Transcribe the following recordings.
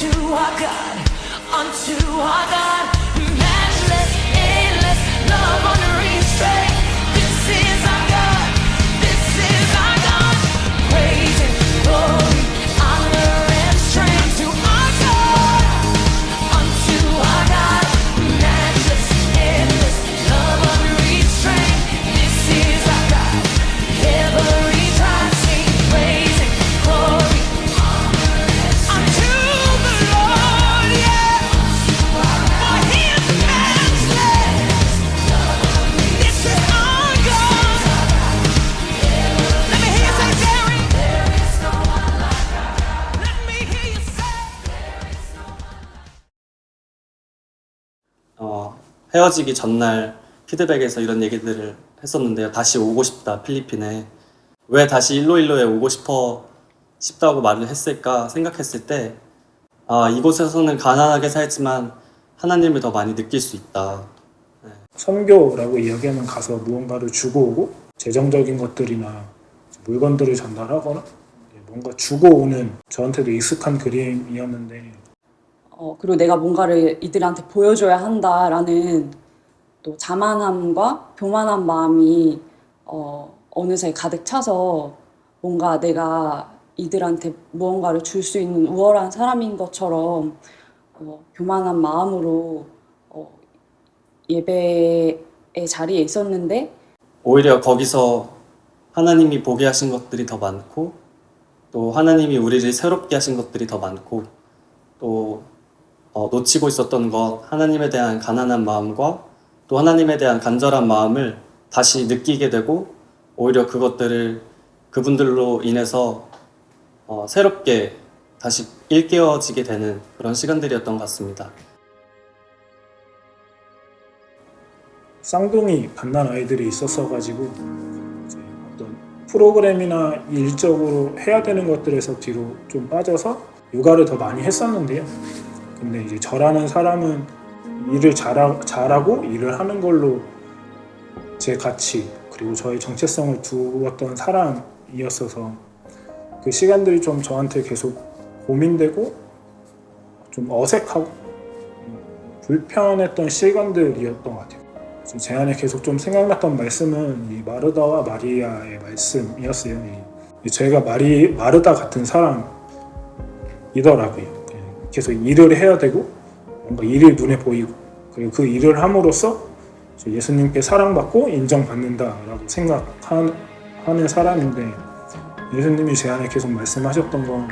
unto our God, unto our God. 헤어지기 전날 피드백에서 이런 얘기들을 했었는데요. 다시 오고 싶다 필리핀에 왜 다시 일로일로에 오고 싶어 싶다고 말을 했을까 생각했을 때 아, 이곳에서는 가난하게 살지만 하나님을 더 많이 느낄 수 있다. 선교라고 이야기하면 가서 무언가를 주고 오고 재정적인 것들이나 물건들을 전달하거나 뭔가 주고 오는 저한테도 익숙한 그림이었는데 어, 그리고 내가 뭔가를 이들한테 보여줘야 한다라는 또 자만함과 교만한 마음이 어, 어느새 가득 차서 뭔가 내가 이들한테 무언가를 줄 수 있는 우월한 사람인 것처럼 어, 교만한 마음으로 어, 예배의 자리에 있었는데 오히려 거기서 하나님이 보게 하신 것들이 더 많고 또 하나님이 우리를 새롭게 하신 것들이 더 많고 또 어, 놓치고 있었던 것 하나님에 대한 가난한 마음과 또 하나님에 대한 간절한 마음을 다시 느끼게 되고 오히려 그것들을 그분들로 인해서 어, 새롭게 다시 일깨워지게 되는 그런 시간들이었던 것 같습니다. 쌍둥이 갓난 아이들이 있었어 가지고 이제 어떤 프로그램이나 일적으로 해야 되는 것들에서 뒤로 좀 빠져서 육아를 더 많이 했었는데요. 근데 이제 저라는 사람은 일을 잘하, 잘하고 일을 하는 걸로 제 가치 그리고 저의 정체성을 두었던 사람이었어서 그 시간들이 좀 저한테 계속 고민되고 좀 어색하고 음, 불편했던 시간들이었던 것 같아요. 제 안에 계속 좀 생각났던 말씀은 이 마르다와 마리아의 말씀이었어요. 이 제가 마리 마르다 같은 사람이더라고요. 예, 계속 일을 해야 되고 뭔가 일이 눈에 보이고 그리고 그 일을 함으로써 예수님께 사랑받고 인정받는다라고 생각하는 사람인데 예수님이 제 안에 계속 말씀하셨던 건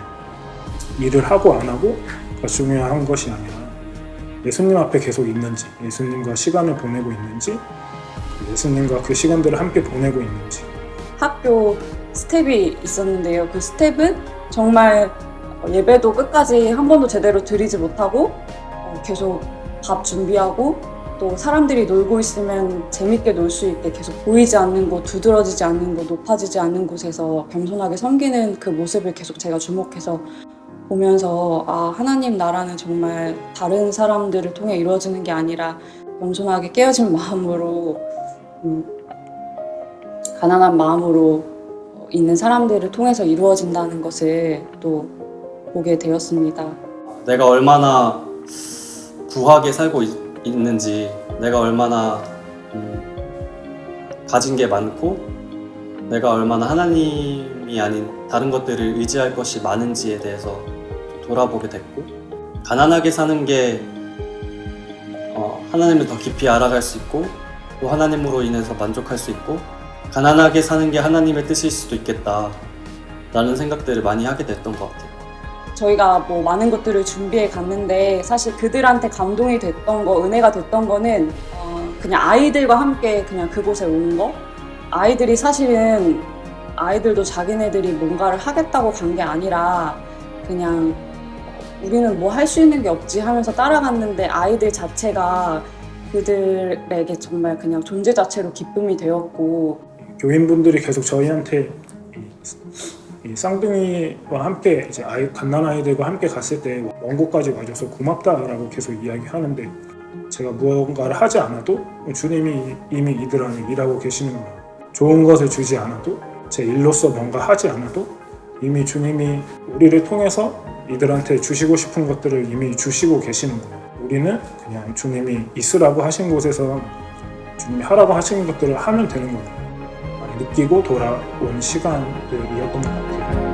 일을 하고 안 하고가 중요한 것이 아니라 예수님 앞에 계속 있는지, 예수님과 시간을 보내고 있는지, 예수님과 그 시간들을 함께 보내고 있는지, 학교 스텝이 있었는데요. 그 스텝은 정말 예배도 끝까지 한 번도 제대로 드리지 못하고 어, 계속 밥 준비하고 또 사람들이 놀고 있으면 재밌게 놀 수 있게 계속 보이지 않는 곳, 두드러지지 않는 곳, 높아지지 않는 곳에서 겸손하게 섬기는 그 모습을 계속 제가 주목해서 보면서 아 하나님 나라는 정말 다른 사람들을 통해 이루어지는 게 아니라 겸손하게 깨어진 마음으로 음, 가난한 마음으로 어, 있는 사람들을 통해서 이루어진다는 것을 또 보게 되었습니다. 내가 얼마나 부하게 살고 있, 있는지, 내가 얼마나 음, 가진 게 많고, 내가 얼마나 하나님이 아닌 다른 것들을 의지할 것이 많은지에 대해서 돌아보게 됐고, 가난하게 사는 게 어, 하나님을 더 깊이 알아갈 수 있고, 또 하나님으로 인해서 만족할 수 있고, 가난하게 사는 게 하나님의 뜻일 수도 있겠다. 라는 생각들을 많이 하게 됐던 것 같아요. 저희가 뭐 많은 것들을 준비해 갔는데 사실 그들한테 감동이 됐던 거, 은혜가 됐던 거는 어, 그냥 아이들과 함께 그냥 그곳에 온 거. 아이들이 사실은 아이들도 자기네들이 뭔가를 하겠다고 간 게 아니라 그냥 우리는 뭐 할 수 있는 게 없지 하면서 따라갔는데 아이들 자체가 그들에게 정말 그냥 존재 자체로 기쁨이 되었고 교인분들이 계속 저희한테 쌍둥이와 함께 이제 아이 갓난 아이들과 함께 갔을 때먼 곳까지 와줘서 고맙다라고 계속 이야기하는데 제가 무언가를 하지 않아도 주님이 이미 이들 안에 일하고 계시는구나. 좋은 것을 주지 않아도 제 일로서 뭔가 하지 않아도 이미 주님이 우리를 통해서 이들한테 주시고 싶은 것들을 이미 주시고 계시는구나. 우리는 그냥 주님이 있으라고 하신 곳에서 주님이 하라고 하신 것들을 하면 되는. 많이 느끼고 돌아온 시간들이었던 것 같아요.